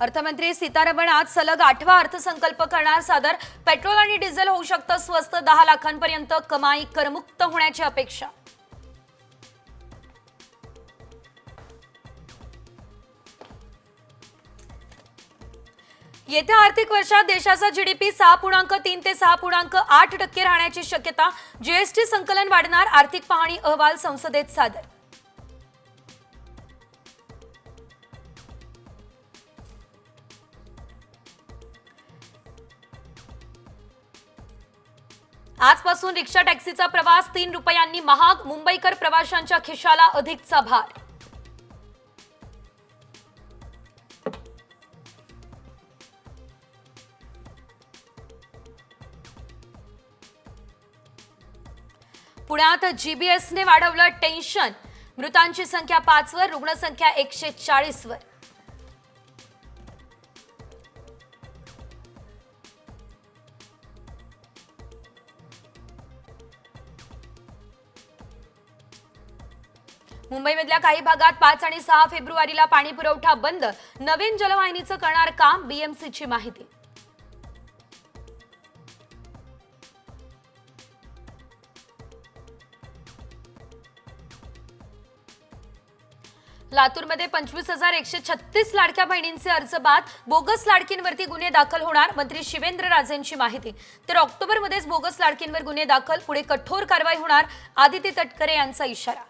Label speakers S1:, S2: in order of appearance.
S1: अर्थमंत्री सीतारमण आज सलग आठवा अर्थसंकल्प करणार. सादर पेट्रोल आणि डिझेल होऊ शकतं स्वस्त दहा लाखांपर्यंत कमाई करमुक्त होण्याची अपेक्षा. येत्या आर्थिक वर्षात देशाचा जीडीपी सहा पूर्णांक तीन ते सहा पूर्णांक आठ टक्के राहण्याची शक्यता. जीएसटी संकलन वाढणार आर्थिक पाहणी अहवाल संसदेत सादर. आजपासून रिक्षा टॅक्सीचा प्रवास तीन रुपयांनी महाग मुंबईकर प्रवाशांच्या खिशाला अधिकचा भार. पुण्यात जीबीएसने वाढवलं टेन्शन. मृतांची संख्या पाचवर रुग्णसंख्या एकशे चाळीसवर. मुंबईमधल्या काही भागात पाच आणि सहा फेब्रुवारीला पाणी पुरवठा बंद. नवीन जलवाहिनीचं करणार काम बीएमसीची माहिती. लातूरमध्ये पंचवीस हजार एकशे छत्तीस लाडक्या बहिणींचे अर्ज बाद. बोगस लाडकींवरती गुन्हे दाखल होणार मंत्री शिवेंद्र राजेंची माहिती. तर ऑक्टोबरमध्येच बोगस लाडकींवर गुन्हे दाखल पुढे कठोर कारवाई होणार आदिती तटकरे यांचा इशारा.